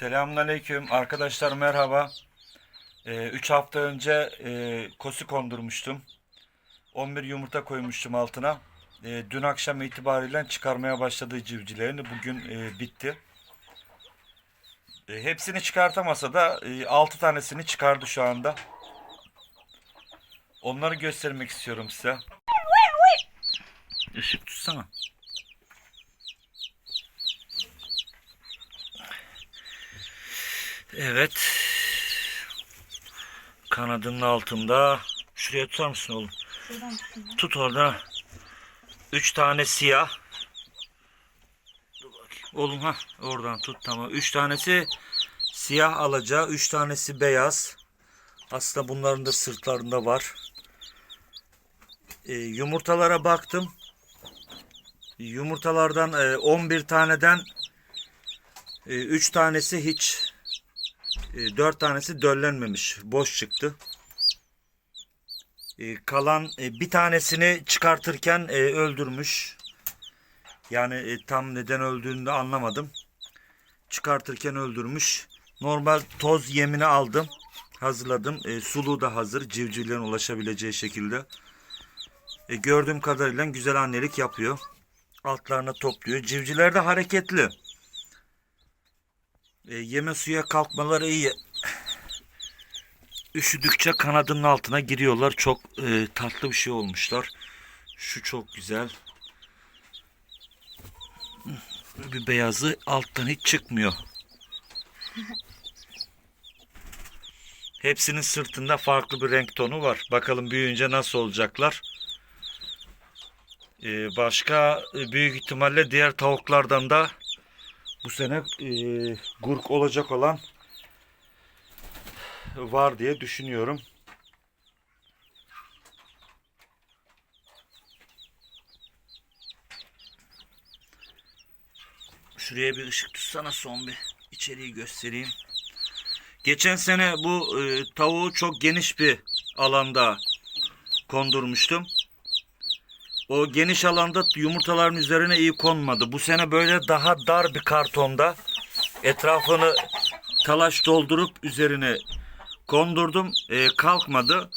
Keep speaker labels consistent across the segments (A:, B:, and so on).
A: Selamünaleyküm arkadaşlar merhaba. 3 hafta önce e, kosu kondurmuştum. 11 yumurta koymuştum altına. E, dün akşam itibariyle çıkarmaya başladığı civcivlerini bugün e, bitti. E, hepsini çıkartamasa da e, 6 tanesini çıkardı şu anda. Onları göstermek istiyorum size. Işık tutsana. Evet. Kanadının altında. Şuraya tutar mısın oğlum? Tut orada. Üç tane siyah. Oğlum ha oradan tut tamam. Üç tanesi siyah alaca. Üç tanesi beyaz. Aslında bunların da sırtlarında var. Ee, yumurtalara baktım. Yumurtalardan e, 11 taneden 3 tanesi hiç e, dört tanesi döllenmemiş. Boş çıktı. E, kalan e, bir tanesini çıkartırken e, öldürmüş. Yani e, tam neden öldüğünü de anlamadım. Çıkartırken öldürmüş. Normal toz yemini aldım. Hazırladım. E, suluğu da hazır. Civcivlerin ulaşabileceği şekilde. E, gördüğüm kadarıyla güzel annelik yapıyor. Altlarına topluyor. Civcivler de hareketli. E, yeme suya kalkmaları iyi. Üşüdükçe kanadının altına giriyorlar. Çok e, tatlı bir şey olmuşlar. Şu çok güzel. Bir beyazı alttan hiç çıkmıyor. Hepsinin sırtında farklı bir renk tonu var. Bakalım büyüyünce nasıl olacaklar. E, başka e, büyük ihtimalle diğer tavuklardan da bu sene e, gurk olacak olan var diye düşünüyorum. Şuraya bir ışık tutsana son bir içeriği göstereyim. Geçen sene bu e, tavuğu çok geniş bir alanda kondurmuştum. O geniş alanda yumurtaların üzerine iyi konmadı. Bu sene böyle daha dar bir kartonda etrafını talaş doldurup üzerine kondurdum. E, kalkmadı.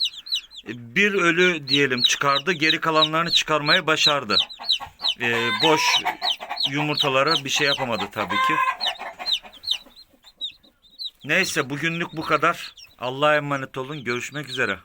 A: E, bir ölü diyelim çıkardı. Geri kalanlarını çıkarmayı başardı. E, boş yumurtalara bir şey yapamadı tabii ki. Neyse bugünlük bu kadar. Allah'a emanet olun. Görüşmek üzere.